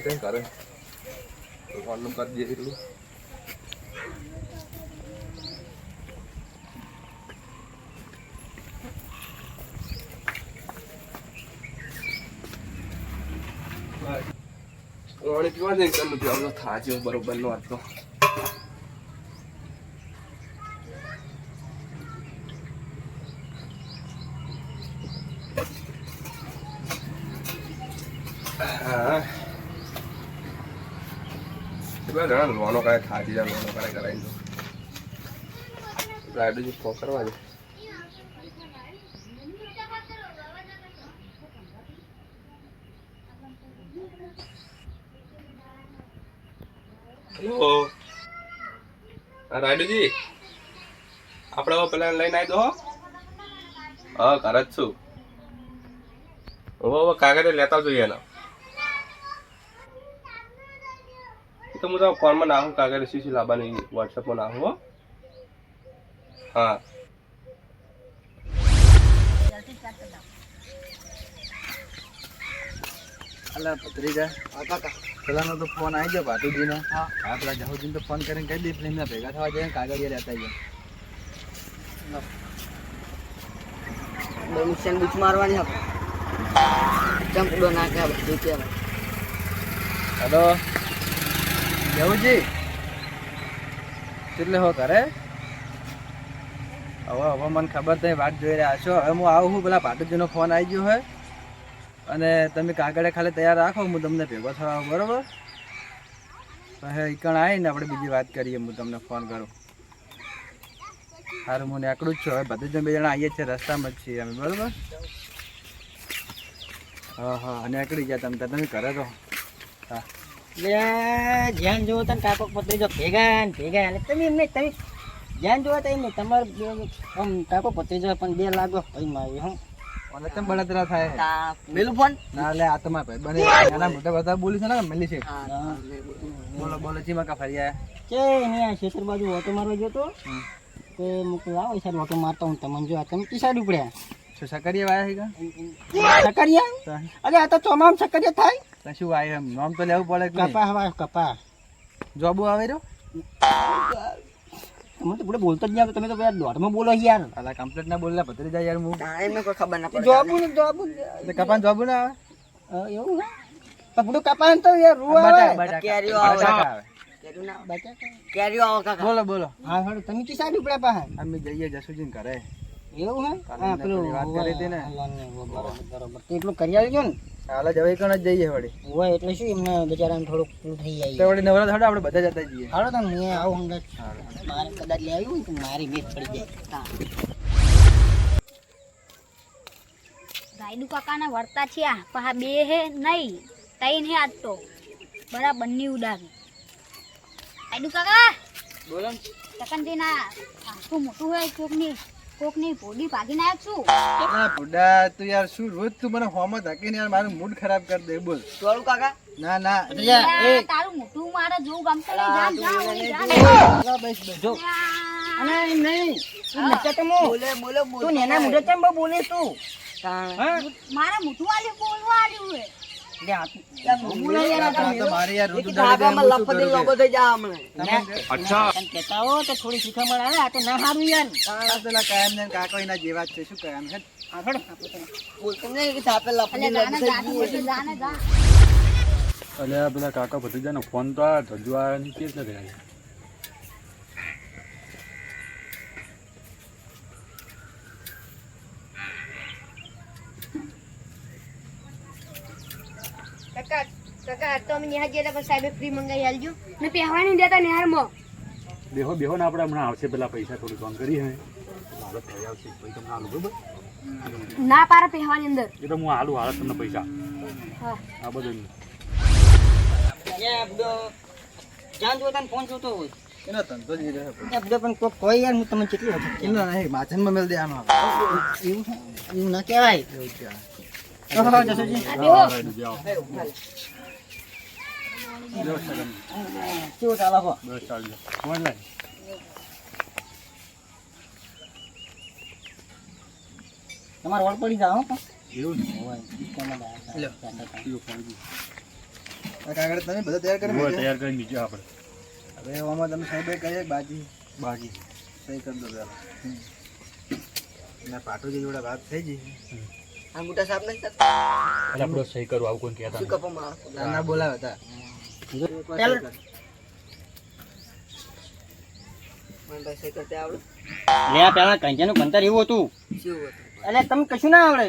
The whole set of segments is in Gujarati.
જાય ને ઘરે ફોનનું કરી દે એટલું પાણી પીવા દે કે નથી આવતો થાજો બરોબર નો હતો હા પેલા જણા લોનો કાંઈ ખાતી જાય લોનો કાંઈ કરાવી દો ગાડી જે ફોન કરવા દે. હેલો હા આપણે હવે પેલા લઈને આવી દો હો. હા ઘર જ છું. હવે કાગળ લેતા જોઈએ એના તો હું તો ફોનમાં નાખું કાગળ સીસી લાવવાની વોટ્સઅપમાં નાખું હો. હા. અલા ભત્રીજા પેલાનો તો ફોન આવી ગયો ભાતુજીનો હા. પેલા જહુજીને તો ફોન કરીને કહી દઈ એટલે એમના ભેગા થવા જાય કાગળિયા લેતા ગયા નુકસાન બૂચ મારવાની હવે ચંપડો નાખે બધું કે હેલો. જહુજી કેટલે હો કરે હવે હવે મને ખબર તમે વાત જોઈ રહ્યા છો. હવે હું આવું છું, પેલા ભાતુજીનો ફોન આવી ગયો હોય અને તમે કાગળે ખાલી તૈયાર રાખો, હું તમને ભેગો થવા બરોબર? હવે ઈકણ આવીને આપણે બીજી વાત કરીએ, હું તમને ફોન કરું. સારું હું નીકળું જ છું. હવે બધું જ બે જણા આવીએ છીએ, રસ્તામાં જ છીએ અમે, બરોબર? હા હા, નીકળી ગયા તમે તમે ઘરે રહો. હા. એટલે જ્યાં જોવો તમે કાકો પત્રી જો ભેગા ને ભેગા એટલે તમે એમને તમે જ્યાં જોવા તો એમને તમારે આમ કાકો પત્રી જો પણ બે લાગો ભાઈ મારી હું. મને કેમ બળતરા થાય? મેલું ફોન. ના લે આ ભાઈ બને. એના મોટા બધા બોલી છે ને મળી છે. બોલો બોલો. ચીમાં કા ફરી આયા? કે અહીંયા બાજુ ઓટો મારવા ગયો તો? હમ. તે મૂકું લાવો ઓટો મારતા હું તમને જો તમે કી સાઈડ ઉપડ્યા? શું સકરીએ વાયા છે સકરિયા અરે આ તો ચોમામ સકરિયા થાય. તો શું વાય એમ. નામ તો લેવું પડે કપા હવા કપા. જોબુ આવે રહ્યો? તમે તો પૂરે બોલતો જ નહીં તમે તો પેલા દોઢમાં બોલો યાર. અલા કમ્પ્લીટ ના બોલલા ભત્રી જાય યાર હું એમને કોઈ ખબર ના પડે. જોબુ ને જોબુ એટલે કપાન જોબુ ના આવે? એવું પણ પૂરું કપાન તો યાર રૂ આવે. કેરીઓ આવે. કેરીઓ આવે. કાકા. બોલો બોલો. હા હાડું તમે કી સાઈડ ઉપડ્યા પાહે? અમે જઈએ જસુજીને ઘરે. એવું હે? હા પેલું વાત કરી હતી ને. બરાબર એટલું કરી આવી ને. હાલ જ હવે કણ જ જઈએ વળી. હોય એટલે શું એમને બિચારાને થોડુંક પૂરું થઈ તો વળી નવરા થાડે આપણે બધા જતા જઈએ. હાલો તમે મેં આવું હંગાત મારે કદાચ લઈ આવ્યું હોય તો મારી મેચ પડી જાય. હા. કાકાના વર્તા થયા પહા આ બે હે નહીં તૈન હે આજ તો. બરાબરની ઉડાવી. રાયડુ કાકા? બોલો ચકનજી ના આખું મોટું હોય કોકની કોકની ભોડી આવ્યો છું. ના બુડા તું યાર શું રોજ તું મને હોમ હકીને યાર મારું મૂડ ખરાબ કરી દે બોલ. ચોરું કાકા? ના ના તારું મોટું મારે જોવું ગમતું નહીં. જા જા બસ જો. અને નહીં. તું નચે તો બોલે બોલે તું નેના મુઢે કેમ બોલે તું? મારા મારે મોટું આલ્યું બોલવા આલ્યું હે ના પેલા કાકો અલ્યા પેલા કાકા ભત્રીજાનો ફોન તો આ ની કેસ નથી કાકા તો અમે નિહાળ ગયા પણ સાહેબે ફ્રી મંગાવી આલજો ને પહેવાની દેતા નિહાળમાં બેહો બેહો ને આપણે હમણાં આવશે પેલા પૈસા થોડું કામ કરી હે. હાલત થઈ આવશે પછી તમને હાલું બરોબર? ના પારા પહેવાની અંદર. એ તો હું હાલું હાલત તમને પૈસા. હા. આ બધું યા બધો જ્યાં જોવો ત્યાં ફોન જોતો હોય. એનો ધંધો જ એ રહ્યો. યા બધો પણ કોક કોઈ યાર હું તમને કેટલી વખત એનો નહીં માછનમાં મેલ દેવાનો એવું એવું ના કહેવાય. એવું છે આ. તો હવે જસુજી, કેવું ચાલે હો? બસ ચાલજો ફોન લાય તમારે વળ પડી જાઓ એવું ને હોય, ઈ કોને લાયા હતા? લ્યો. જાતા હતા. કયો ફોન કયો? આ કાગળ તમે બધા તૈયાર કરી તૈયાર કરીને બીજો આપણે હવે એવામાં તમે સાહેબે કહીએ બાકી બાકી સહી કરી દો પેલા ને જોડે વાત થઈ ગઈ આપણો સહી આવું કોઈ કહેતા નહીં. ના ના બોલાવે હતા પેલા લે પેલા કંજાનું ભણતર એવું હતું. એટલે તમને કશું ના આવડે?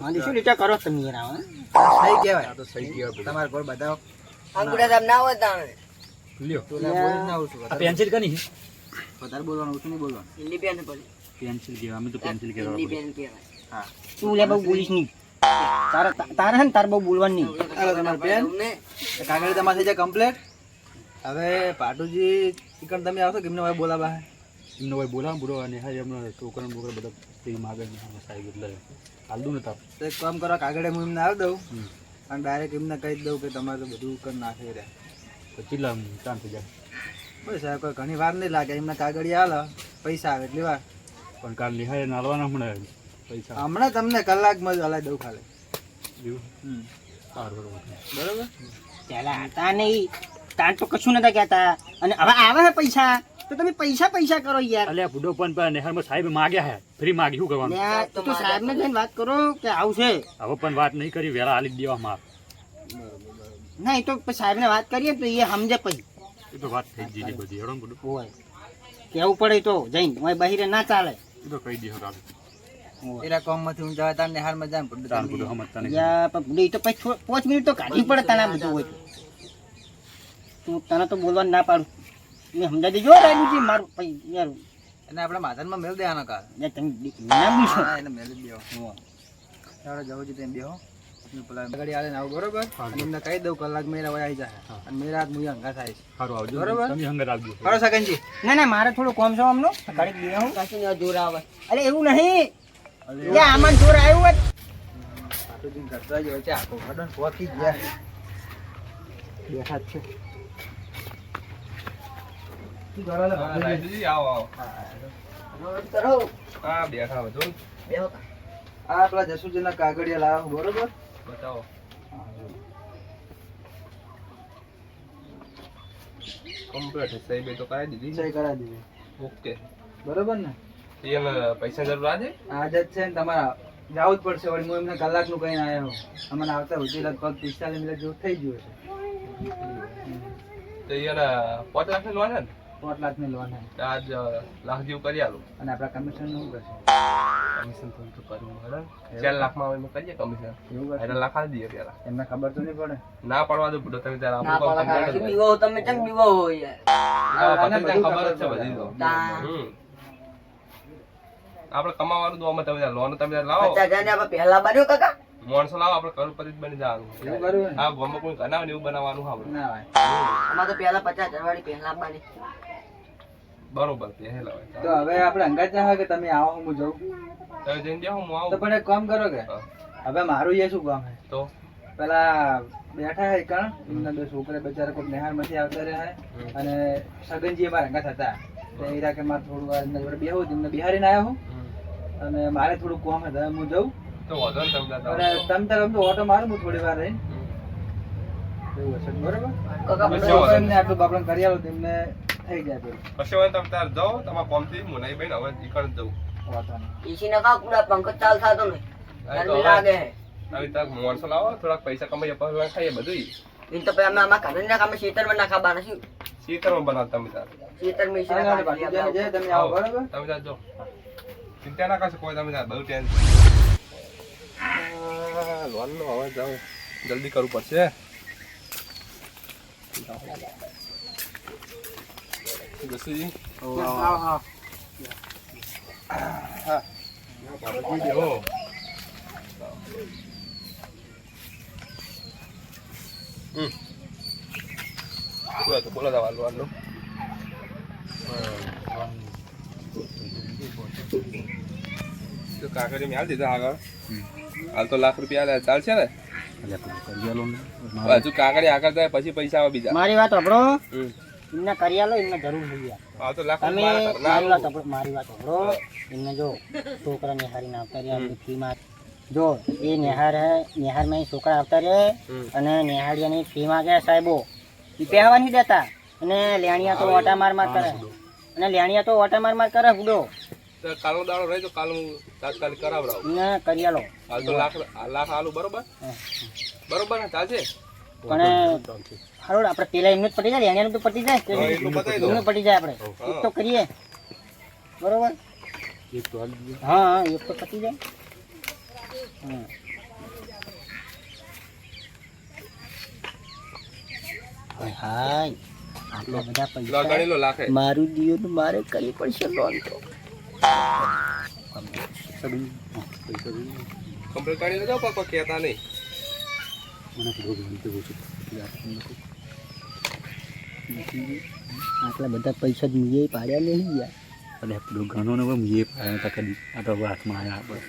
માંડી શું રીતે કરો તમે યાર? સહી કહેવાય. આ તો સહી કહેવાય તમારે કોઈ બતાવો. લ્યો. પેલા બોલી જ ના ઓછું આ પેન્સિલ કની છે? વધારે બોલવાનું ઓછું નહીં બોલવાનું. પેન્સિલ કહેવાય અમે તો પેન્સિલ કહેવાય. હા. તું લે બહુ બોલીશ નહીં. તારે તારે હે ને તારે બહુ બોલવાની. નહીં તમારે પેન કાગળ તમારે થઈ જાય કમ્પ્લેટ હવે પાટુજી ચિકન તમે આવશો કેમને ભાઈ બોલાવા હે? એમનો ભાઈ બોલાવ બુડો અને હા એમનો છોકરા બોકરા બધા તે માગે સાહેબ એટલે હાલ દઉં ને તાપ તો એક કામ કરો કાગળે હું એમને આવી દઉં. અને ડાયરેક્ટ એમને કહી દઉં કે તમારે તો બધું કરી નાખી રહ્યા તો ચીલા ચાંદ થઈ જાય. બસ સાહેબ કોઈ ઘણી વાર નહીં લાગે એમને કાગળી આવે પૈસા આવે એટલી વાર. પણ કાલ લિહાય નાલવાના હમણાં. પૈસા. હમણાં તમને કલાકમાં જ હલાવી દઉં ખાલી. બરોબર બરોબર? પેલા હતા નહીં. તાર તો કશું નતા કહેતા. અને હવે આવે છે પૈસા? તો તમે પૈસા પૈસા કરો યાર. અલ્યા બુડો પણ પણ નિહાળમાં સાહેબ માગ્યા હે. ફ્રી માગી શું કરવાનું? તો સાહેબ ને જઈને વાત કરો કે આવશે. હવે પણ વાત નહીં કરી વેળા હાલી જ દેવા માર. ના એ તો સાહેબ ને વાત કરીએ તો એ સમજે પછી. એ તો વાત થઈ જ ગઈ બધી. હેડો બુડો હોય કેવું પડે તો? જઈને હોય બહિરે ના ચાલે. એ તો કહી દે કાલ એના કોમમાંથી હું જવા તાર નિહાળમાં જાય ને ચાલ બધું સમજતા નહીં યા પણ ભૂલી તો પછી થો- મિનિટ તો કાઢવી પડે તને બધું હોય તું. તને તો બોલવાનું ના પાડું. મેં સમજાવી દેજો રાજુજી મારું પછી યાર. એને આપણે માધનમાં મેળ દેવાનો કાલ યાર તમે ના પૂછો એને મેળ જ દેવો ચાલો જવું છે તેમ બેહો. ગાડી આલે આવું બરોબર? અને કહી દઉં કલાક મેરા વયા આવી જાય અને મેરા હાથ મુઈ હંગા થાય સારું આવજો. બરોબર. તમે હંગત આવજો બરો સગનજી ના ના મારે થોડું કોમ છે આમનો. ઘડીક બે હું. જોર આવે. અરે એવું નહીં. લે આમાં જોર આવ્યું હોત. કરતા જ હોય છે આખો ગાડો ગયા. બેઠા છે. કાગળિયા લાવો બરોબર? બતાવો. કમ્પ્લીટ સાહેબે તો કરાવી દીધી. સહી કરાવી દીધી. ઓકે. બરોબર ને? એને પૈસા જરૂર આજે? આજે જ છે ને તમારા જવું જ પડશે વળી હું એમને કલાકનું કહીને આવ્યો. અમને આવતા સુધી લગભગ પિસ્તાલીસ મિનિટ જેવું થઈ ગયું છે તો એને પાંચ લાખની લોન છે ને? પાંચ લાખની લોન છે આજ લાખ જેવું કરી આલું. અને આપણા કમિશન શું કરશે? કમિશન તો તો કરવું પડે. ચાર લાખમાં માં અમે કરીએ કમિશન એવું કરશે? એટલે લાખ દઈએ પેલા. એમને ખબર તો નહીં પડે. ના પડવા દો બુડો તમે ત્યારે આપણું કામ તમે કેમ બીવો હા, બધું ખબર જ છે બધી તો. આપણે કમાવાનું તો અમે તમે લોન તમે ત્યારે આપણે પહેલા બન્યો કાકા. માણસો લાવો આપણે કરોડપતિ જ બની જવાનું. એવું કરવું હા ગામમાં કોઈ બનાવે એવું બનાવવાનું આપણે. ના હોય. અમારે તો પહેલા પચાસ હજાર વાળી પહેલા બની. બરોબર પહેલા તો હવે આપણે અંગાત ના કે તમે આવો હું જઉં? તમે જઈને જાઓ હું તો પણ એક કામ કરો કે હવે મારું એ શું કામ છે? તો? પેલા બેઠા હે કણ એમના બે છોકરા બચારા કોઈ નેહારમાંથી આવતા રહ્યા અને સગનજી અમારા અંગાત હતા. તો એ રહ્યા કે મારે થોડું વાર એમના જોડે બેહું એમને બિહારીને આવ્યો હું. અને મારે થોડું કામ હતા હું જઉં. તો વાંધો ને તમે તાર તો ઓટો મારું હું થોડી વાર રહીને. એવું હશે બરોબર? આટલું બાપડું કરી થઈ જાય પછી હવે તમે જાઓ તમારા કોમથી બેન હવે નહીં. પંકજ ચાલ થતો ને તો હવે તક ત્યાં લાવો થોડાક પૈસા કમાઈએ પછી ખાઈએ બધું એમ તો પછી અમે આમાં કાઢી નાખ અમે ખેતરમાં બનાવતા તમે ખેતરમાં જે તમે આવો બરોબર? તમે ચિંતા ના કરશો કોઈ તમે બહુ ટેન્શન લોન નો હવે જાઉં જલ્દી કરવું પડશે જસુજી બેહો. હમ. બોલો? બોલો તમારું લોનનું. તો કાગળિયા મેં હાલ દીધા આગળ. હાલ તો લાખ રૂપિયા આલ્યા. ચાલશે ને? હજુ કાકડી આગળ જાય પછી પૈસા આવે બીજા. મારી વાત સાંભળો. એમને કરી આલો એમને જરૂર થઈ ગયા તો લાખ તમે મારી વાત સાંભળો મારી વાત સાંભળો. એમને જો છોકરા નિહારી ના કરી ફી માં. જો એ નિહાર હે નિહારમાં છોકરા આવતા રહે હમ. અને નિહાળિયાની ફી માંગે સાહેબો. એ પહેવા નહીં દેતા. અને લેણિયા તો ઓટા માર માર કરે. અને લેણિયા તો ઓટા માર માર કરે હુડો તો કાલનો દાડો રહી તો કાલ હું તાત્કાલિક કરાવડાવ. ના કરી આલો. હાલ તો લાખ લાખ આલુ બરોબર? બરોબર ને? ચાલશે? પણ હારું આપણે પેલા એમનું જ પટી જાય લેણિયાનું તો પટી જાય. એમનું પટી જાય. આપણે. એક તો કરીએ. બરોબર? એક તો હા હા એક તો પતી જાય. હા. હાય હાય. આટલા બધા પૈસા મારું દિયો મારે કરવી પડશે લોન તો. કમ્પ્લીટ પણ કહેતા નહીં. મને આટલા બધા પૈસા જ મુએ પાડ્યા નહીં ગયા અને પેલું ઘણો ને હવે એ પાડ્યા હતા કદી. આ તો હવે હાથમાં આવ્યા આપણે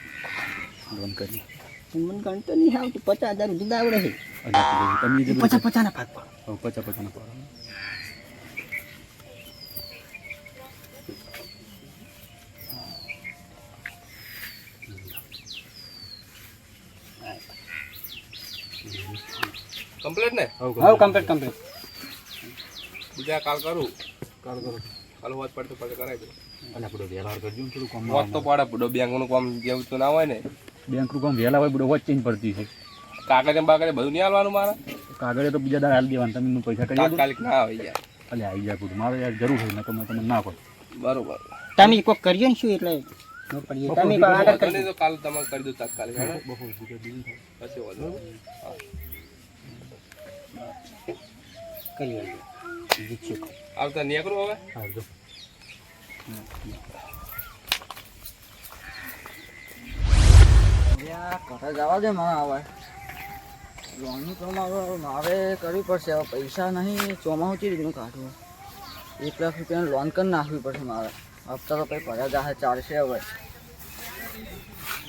લોન કરી. પણ મને ગણતો નહીં આવતું પચાસ હજાર સુધી આવડે છે. પચાસ પચાસના ભાગ પાડો. હવે પચાસ પચાસના પાડો કમ્પ્લીટ ને? હા કમ્પ્લીટ કમ્પ્લીટ બીજા કાલ કરું? કાલ કરું. કાલ વાત પડતું પછી કરાય અલા બધો વ્યવહાર કરજો ને થોડું કામ વાત તો પડે બધો બેંકનું કામ જેવું તો ના હોય ને. બેંકનું કામ વહેલા હોય બધો વચ્ચે પડતી છે. કાગળે બાગળે બધું નહીં હાલવાનું મારે? કાગળે તો બીજા દાડા હાલ દેવાનું તમે પૈસા કરી તાત્કાલિક ના આવી જાય. અલે આવી જાય બધું મારે યાર જરૂર હોય ને તો મેં તમને ના કહો. બરોબર. તમે કોક કરીએ ને શું એટલે? પડીએ તમે કોઈ આગળ કરી નહીં કાલ તમારે કરી બહુ બીજું થાય. પછી વાંધો. કરી આવજો. આવતા નીકળું હવે હા ઘરે જવા દે મને હવે લોનનું તો મારે મારે કરવી પડશે હવે પૈસા નહીં ચોમાસું ચી રીતનું કાઢવું એક લાખ રૂપિયાનું લોન કરી નાખવી પડશે મારે હપ્તા તો કંઈ ભર્યા જાહે ચાલશે હવે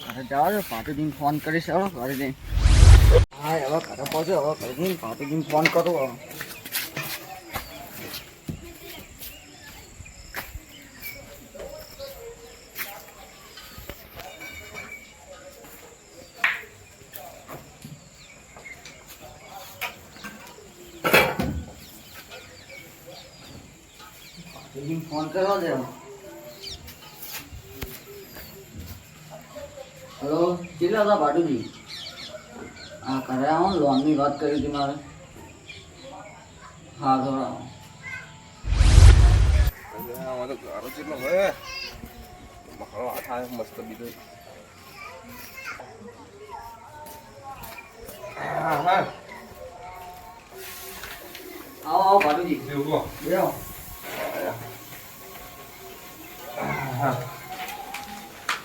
ઘરે જવા દે પાટીજીને ફોન કરીશ હવે ઘરે જઈને હા હવે ઘરે પહોંચ્યો હવે ઘરે જઈને પાટીજીને ફોન કરું હવે ફોન કરવા દે હલો કેટલા હતા ભાટુજી હા ઘરે આવો ને લોનની વાત કરી હતી મારે. હા થોડા આવો આ વાંધો ગારો ચેટલો હોય મહાણો હાથ આવે મસ્ત બીજો. હા હા. આવો આવો ભાટુજી એવું કહો. બેહો હા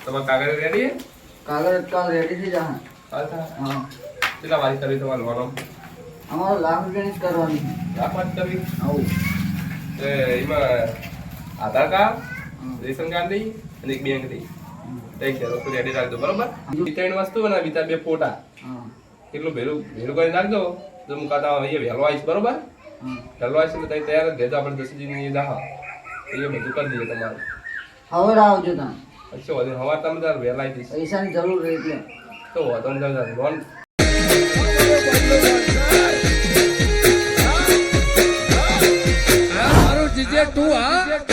તમારે કાગળ રેડી કાગળ કાલ રેડી થઈ જા હા. કેટલા વારી કરી તમારે વાળો અમારે લાખ રૂપિયાની જ કરવાની લાખ વાત કરી? આવું. તો એમાં આધાર કાર્ડ રેશન કાર્ડ નહીં અને એક બેંક નહીં. એક છે વસ્તુ રેડી રાખજો બરોબર? ત્રણ વસ્તુ અને બીજા બે ફોટા. હા. એટલું ભેરું ભેરું કરી નાખજો. તો હું કાતા અહીંયા વહેલો આવીશ બરોબર? વહેલો આવીશ એટલે તમે તૈયાર જ રહેજો. આપણે દસની દાહ એ બધું કરી દઈએ તમારે. હવે આવજો તમે પછી વધુ હવાર તમે તાર વહેલા આવી જઈશ પૈસાની જરૂર રહી એટલે તો વાંધો નહીં લોન તું હા